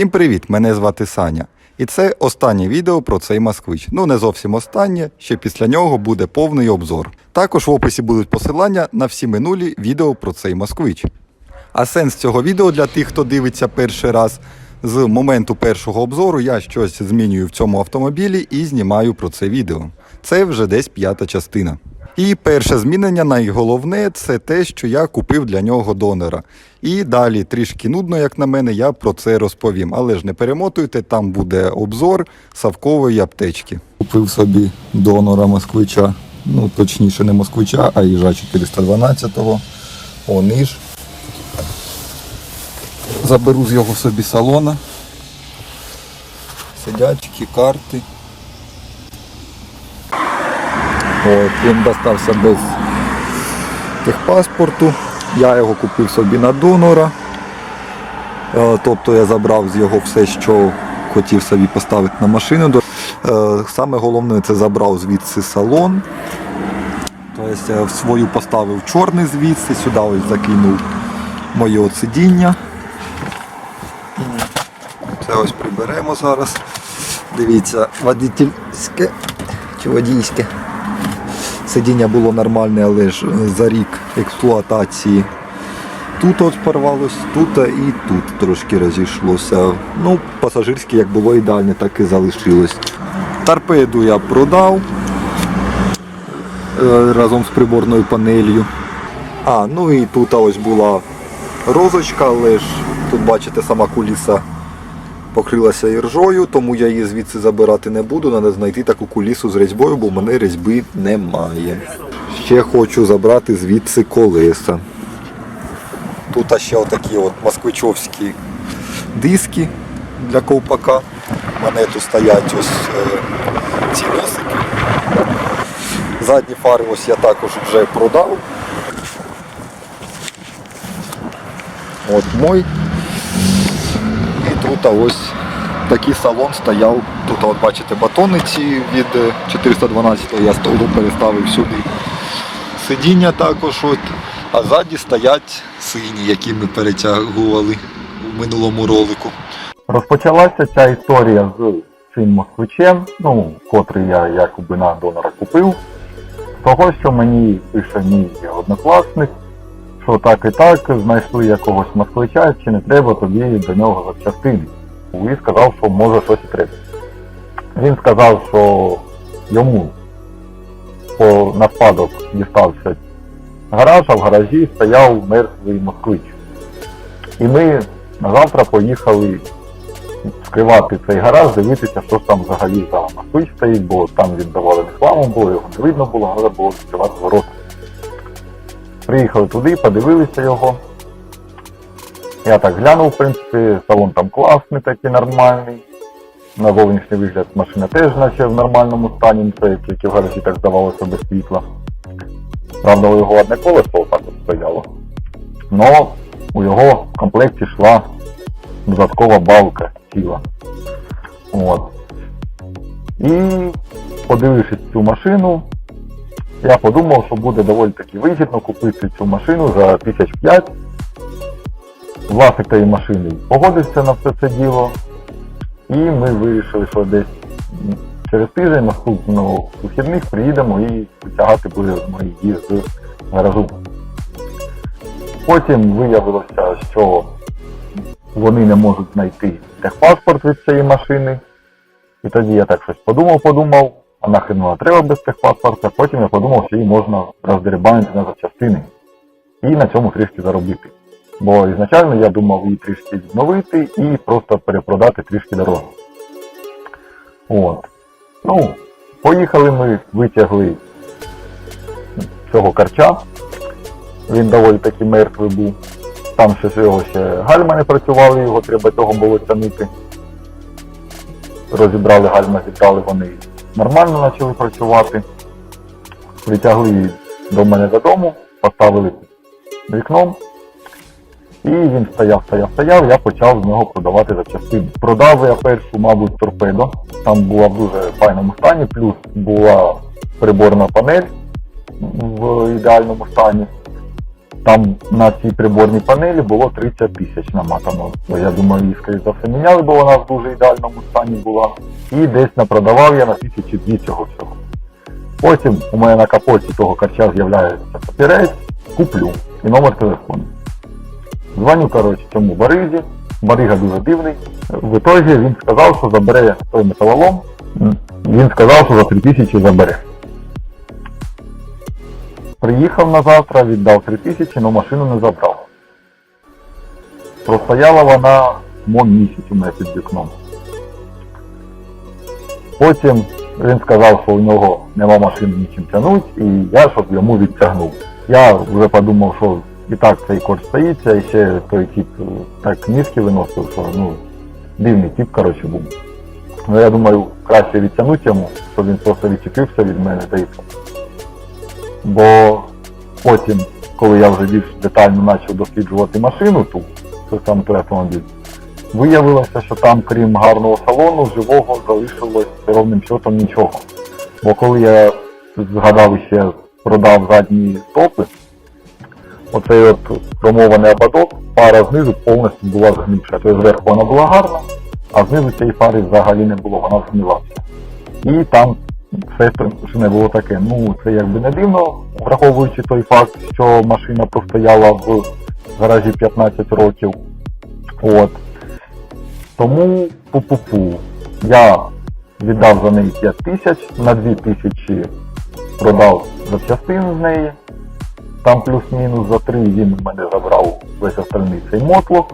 Всім привіт! Мене звати Саня. І це останнє відео про цей москвич. Ну не зовсім останнє, ще після нього буде повний обзор. Також в описі будуть посилання на всі минулі відео про цей москвич. А сенс цього відео для тих, хто дивиться перший раз. З моменту першого обзору я щось змінюю в цьому автомобілі і знімаю про це відео. Це вже десь п'ята частина. І перше змінення, найголовне, це те, що я купив для нього донора. І далі трішки нудно, як на мене, я про це розповім. Але ж не перемотуйте, там буде обзор савкової аптечки. Купив собі донора москвича, ну точніше не москвича, а їжа 412-го. Ониж. Заберу з його собі салона. Сидячки, карти. От, він достався без техпаспорту. Я його купив собі на донора. Е, Тобто я забрав з його все, що хотів собі поставити на машину. Е, Саме головне це забрав звідси салон. Тобто в свою поставив чорний звідси, сюди ось закинув моє сидіння. Це ось приберемо зараз. Дивіться, водительське чи водійське. Сидіння було нормальне, але ж е, за рік експлуатації. Тут от порвалось, тут і тут трошки розійшлося. Ну, пасажирське як було ідеальне, так і залишилось. Торпеду я продав е, разом з приборною панелью. А, ну і тут ось була розочка, але ж тут бачите сама куліса покрилася іржою, тому я її звідси забирати не буду. Треба знайти таку кулісу з різьбою, бо в мене різьби немає. Ще хочу забрати звідси колеса. Тут ще отакі от москвичовські диски для ковпака. У мене тут стоять ось е, ці носики. Задні фари ось я також вже продав. От мой. І тут ось такий салон стояв. Тут от бачите батони ці від е, 412 я столу переставив сюди. Сидіння також от. А ззаді стоять сині, які ми перетягували в минулому ролику. Розпочалася ця історія з цим москвичем, ну, котрий я якоби на донора купив. Того, що мені пише мій однокласник, що так і так, знайшли якогось москвича, чи не треба тобі до нього запчастини. І сказав, що може щось і треба. Він сказав, що йому по на спадок дістався гараж, а в гаражі стояв мертвий москвич. І ми на завтра поїхали вскривати цей гараж, дивитися, що ж там взагалі за москвич стоїть, бо там він завалений хламом було, його не видно було, треба було відкривати ворота. Приїхали туди, подивилися його. Я так глянув, в принципі, салон там класний, такий нормальний. На зовнішній вигляд машина теж наче в нормальному стані, це тільки в гаражі так здавалося без світла. Правда, у його одне колесо отак от стояло. Но у його в комплекті йшла додаткова балка ціла. От. І подивившись цю машину, я подумав, що буде доволі таки вигідно купити цю машину за 1005. Власник тієї машини погодився на все це діло. І ми вирішили, що десь через тиждень наступного вихідних приїдемо і витягати будемо її з гаражу. Потім виявилося, що вони не можуть знайти техпаспорт від цієї машини. І тоді я так щось подумав, вона треба без техпаспорта. Потім я подумав, що її можна роздерибанити на запчастини і на цьому трішки заробити. Бо ізначально я думав її трішки відновити і просто перепродати трішки дорого. От. Ну, поїхали ми, витягли цього карча. Він доволі таки мертвий був. Там ще його ще гальма не працювали, його треба цього було тянути. Розібрали гальма, зібрали вони нормально почали працювати. Притягли її до мене додому, поставили вікном. І він стояв, стояв, стояв, я почав з нього продавати запчастини. Продав я першу, мабуть, торпедо. Там була в дуже файному стані, плюс була приборна панель в ідеальному стані. Там на цій приборній панелі було 30 тисяч намотано. Я думаю, її скоріше за все міняли, бо вона в дуже ідеальному стані була. І десь напродавав я на 1002 цього всього. Потім у мене на капоті того карча з'являється папірець, куплю і номер телефону. Дзвоню, коротше, цьому Баризі. Барига дуже дивний. В ітогі він сказав, що забере той металолом. Він сказав, що за 3000 забере. Приїхав на завтра, віддав 3000, але машину не забрав. Простояла вона мон місяць у мене під вікном. Потім він сказав, що у нього нема машини нічим тягнуть, і я щоб йому відтягнув. Я вже подумав, що і так цей корч стоїться, і ще той тип е, так низькі виносив, що ну, дивний тип, коротше, був. Ну я думаю, краще відтягнути йому, щоб він просто відчепився від мене та все. Бо потім, коли я вже більш детально почав досліджувати машину, ту, це саме той автомобіль, виявилося, що там, крім гарного салону, живого залишилось ровним счетом нічого. Бо коли я згадав ще продав задні стопи, оцей от промований ободок, пара знизу повністю була згнивша. Тобто зверху вона була гарна, а знизу цієї пари взагалі не було, вона згнилася. І там що не було таке. Ну, це якби не дивно, враховуючи той факт, що машина простояла в гаражі 15 років. От. Тому пу-пу-пу. Я віддав за неї 5 тисяч, на 2 тисячі продав запчастину з неї. Там плюс-мінус за 3 він в мене забрав весь остальний цей мотлох.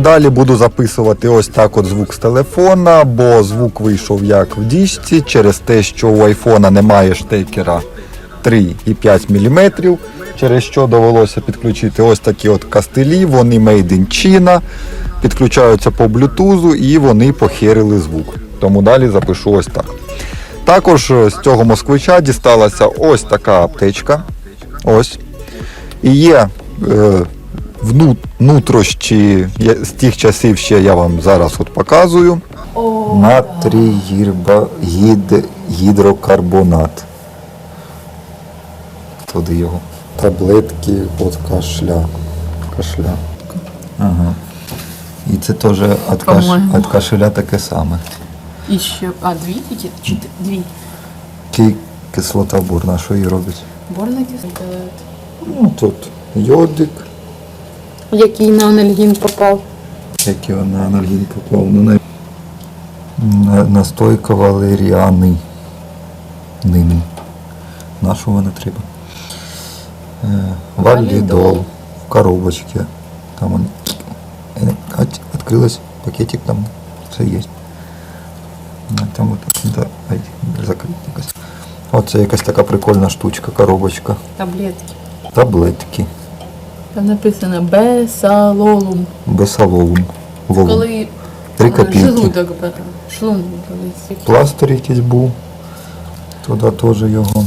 Далі буду записувати ось так от звук з телефона, бо звук вийшов як в діжці, через те, що у айфона немає штекера 3,5 мм, через що довелося підключити ось такі от кастелі, вони made in China, підключаються по блютузу і вони похерили звук. Тому далі запишу ось так. Також е, з цього москвича дісталася ось така аптечка. Ось. І є е, внутрощі з тих часів ще я вам зараз от показую. Натрій гід, гідрокарбонат. Туди його. Таблетки від кашля. Кашля. Ага. І це теж від, каш... Кашеля таке саме. І ще. А, дві тільки? Чи дві? Ки... Кислота бурна, що її робить? Борна кислота. Ну тут йодик, Який на анальгін попав. який вона анальгін поклав. Ну, на... на- настойка валеріани. Ними. На що вона треба? Е, Валідол в коробочці. Там он е, відкрилась пакетик, там все є. Там от, да, якось. Оце якась така прикольна штучка, коробочка. Таблетки. Таблетки. Там написано бесалолум. Бесаловум. Волум. Коли Три копійки. желудок бере. Шлунок болить. Пластир якийсь був. Туди теж його.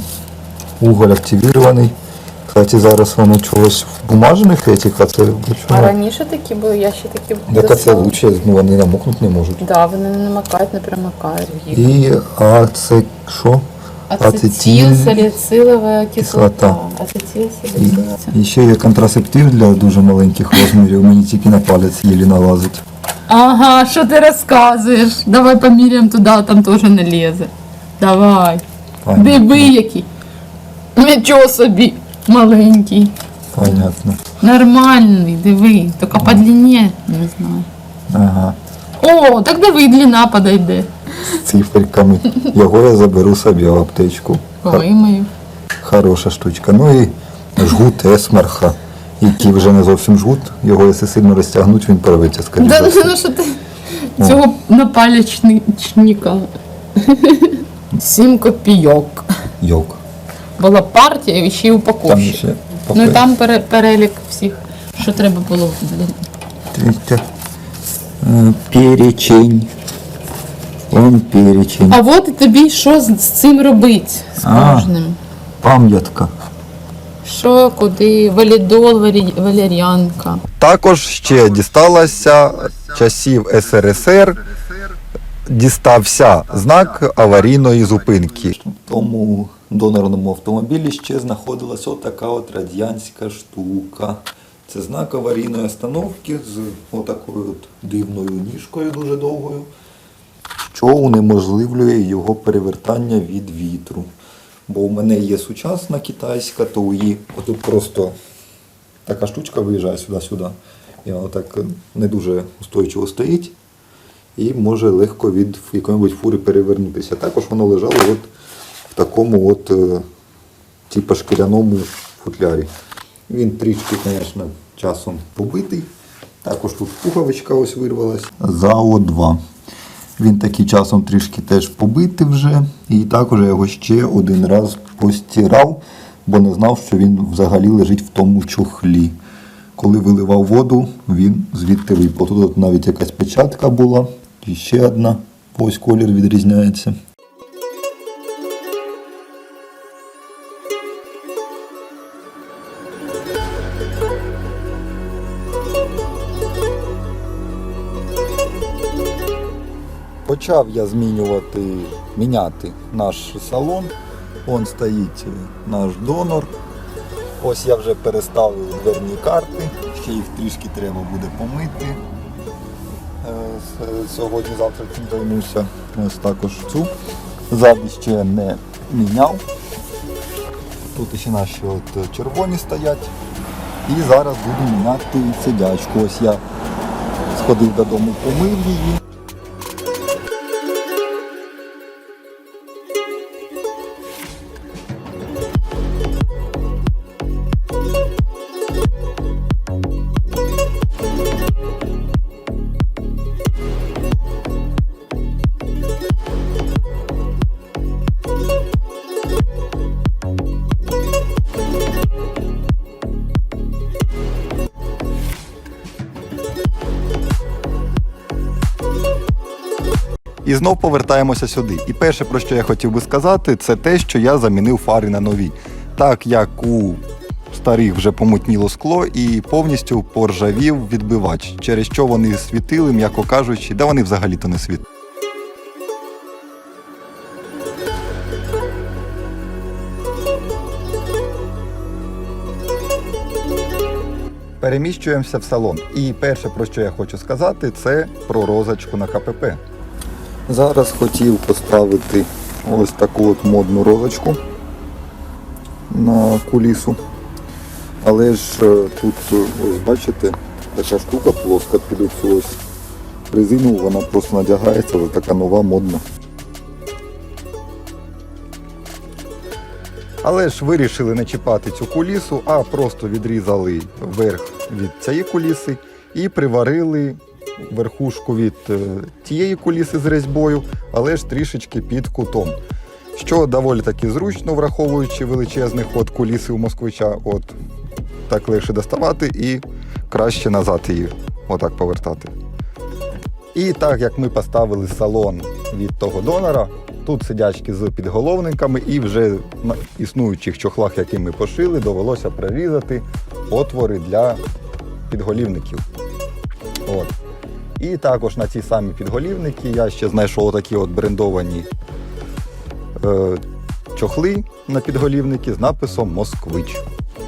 Уголь активірований. Кстати, зараз воно чогось в бумажних этих, а це для А чого? раніше такі були, я ще такі Так а це достала. лучше, ну вони намокнути не можуть. Да, вони не намикають, не примикають в їх. І а це що? Ацетил, саліцилова кислота. кислота. Ацетил, І, ще є контрацептив для дуже маленьких розмірів. Мені тільки на палець єлі налазить. Ага, що ти розказуєш? Давай поміряємо туди, там теж не лізе. Давай. Диви який. Нічого собі. Маленький. Понятно. Нормальний, диви. Тільки по длині, не знаю. Ага. О, так диви, длина подойде. З циферками. Його я заберу собі в аптечку. Вимою. Хороша штучка. Ну і жгут есмарха, який вже не зовсім жгут. Його, якщо сильно розтягнуть, він порветься скоріше. Да, ну що ти цього напалячника. 7 копійок. Йок. Була партія і ще й Там ще Ну і там пере- перелік всіх, що треба було. Э, перечень. Он перечень. А от тобі що з, з цим робити? З А. кожним? Пам'ятка. Що, куди? Валідол, валі- валеріанка. Також ще дісталося часів СРСР. Дістався знак аварійної зупинки. В тому донорному автомобілі ще знаходилась отака от радянська штука. Це знак аварійної остановки з отакою от дивною ніжкою дуже довгою, що унеможливлює його перевертання від вітру. Бо у мене є сучасна китайська, то її отут просто така штучка виїжджає сюди-сюди. І вона так не дуже устойчиво стоїть і може легко від якої-небудь фури перевернутися. Також воно лежало от в такому от, е, типу шкіряному футлярі. Він трішки, звісно, часом побитий. Також тут пуговичка ось вирвалась. ЗАО 2. Він такий часом трішки теж побитий вже. І також я його ще один раз постирав, бо не знав, що він взагалі лежить в тому чохлі. Коли виливав воду, він звідти випав. Тут навіть якась печатка була, і ще одна. Ось колір відрізняється. Почав я змінювати, міняти наш салон. Он стоїть наш донор. Ось я вже переставив дверні карти, ще їх трішки треба буде помити. Е, Сьогодні-завтра цим займуся. Ось також цю. Ззаді ще не міняв. Тут ще наші от червоні стоять. І зараз буду міняти сидячку. Ось я сходив додому, помив її. І знов повертаємося сюди. І перше, про що я хотів би сказати, це те, що я замінив фари на нові. Так як у старих вже помутніло скло і повністю поржавів відбивач, через що вони світили, м'яко кажучи, да вони взагалі-то не світили. Переміщуємося в салон. І перше, про що я хочу сказати, це про розочку на КПП. Зараз хотів поставити ось таку от модну розочку на кулісу. Але ж е, тут, е, ось бачите, така штука плоска під оцю ось резину, вона просто надягається, вже така нова модна. Але ж вирішили не чіпати цю кулісу, а просто відрізали верх від цієї куліси і приварили верхушку від е, тієї куліси з резьбою, але ж трішечки під кутом. Що доволі таки зручно, враховуючи величезний ход куліси у москвича, от так легше доставати і краще назад її отак повертати. І так як ми поставили салон від того донора, тут сидячки з підголовниками, і вже на існуючих чохлах, які ми пошили, довелося прорізати отвори для підголівників. От. І також на ці самі підголівники я ще знайшов такі от брендовані е, чохли на підголівники з написом Москвич.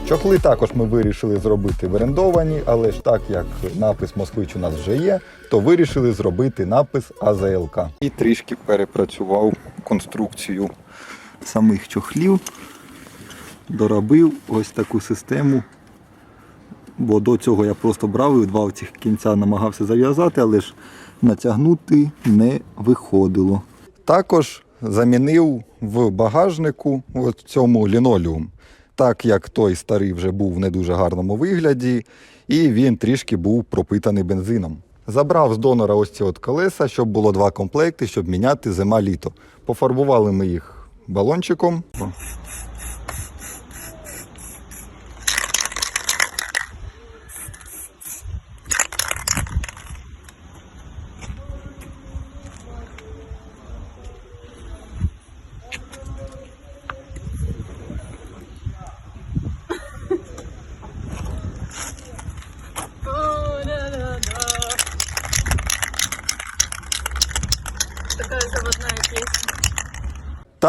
Чохли також ми вирішили зробити брендовані, але ж так як напис Москвич у нас вже є, то вирішили зробити напис АЗЛК. І трішки перепрацював конструкцію самих чохлів, доробив ось таку систему. Бо до цього я просто брав і два цих кінця намагався зав'язати, але ж натягнути не виходило. Також замінив в багажнику от цьому лінолеум, так як той старий вже був в не дуже гарному вигляді, і він трішки був пропитаний бензином. Забрав з донора ось ці от колеса, щоб було два комплекти, щоб міняти зима-літо. Пофарбували ми їх балончиком.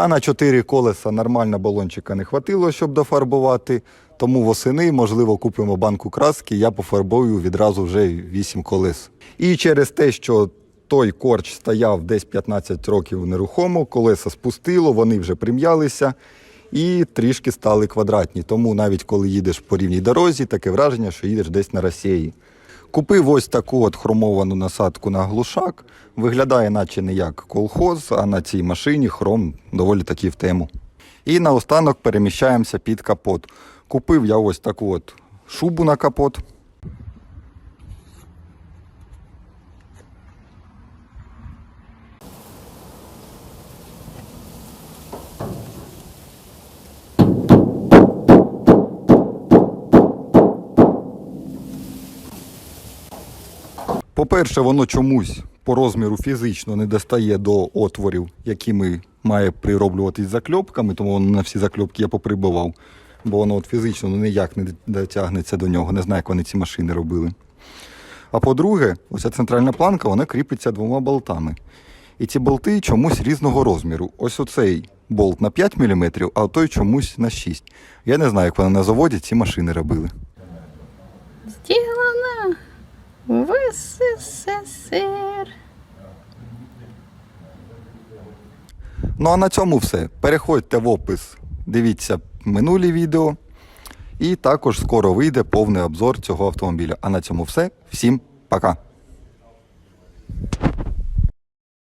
Та на 4 колеса нормально балончика не хватило, щоб дофарбувати. Тому восени, можливо, купимо банку краски, я пофарбую відразу вже 8 колес. І через те, що той корч стояв десь 15 років нерухомо, колеса спустило, вони вже прим'ялися і трішки стали квадратні. Тому навіть коли їдеш по рівній дорозі, таке враження, що їдеш десь на Росії. Купив ось таку от хромовану насадку на глушак. Виглядає, наче не як колхоз, а на цій машині хром доволі таки в тему. І наостанок переміщаємося під капот. Купив я ось таку от шубу на капот. По-перше, воно чомусь по розміру фізично не достає до отворів, якими має прироблюватись закльопками, тому на всі закльопки я поприбивав. Бо воно от фізично ну, ніяк не дотягнеться до нього. Не знаю, як вони ці машини робили. А по-друге, оця центральна планка вона кріпиться двома болтами. І ці болти чомусь різного розміру. Ось оцей болт на 5 мм, а той чомусь на 6. Я не знаю, як вони на заводі ці машини робили. В СССР. Ну а на цьому все. Переходьте в опис, дивіться минулі відео. І також скоро вийде повний обзор цього автомобіля. А на цьому все. Всім пока.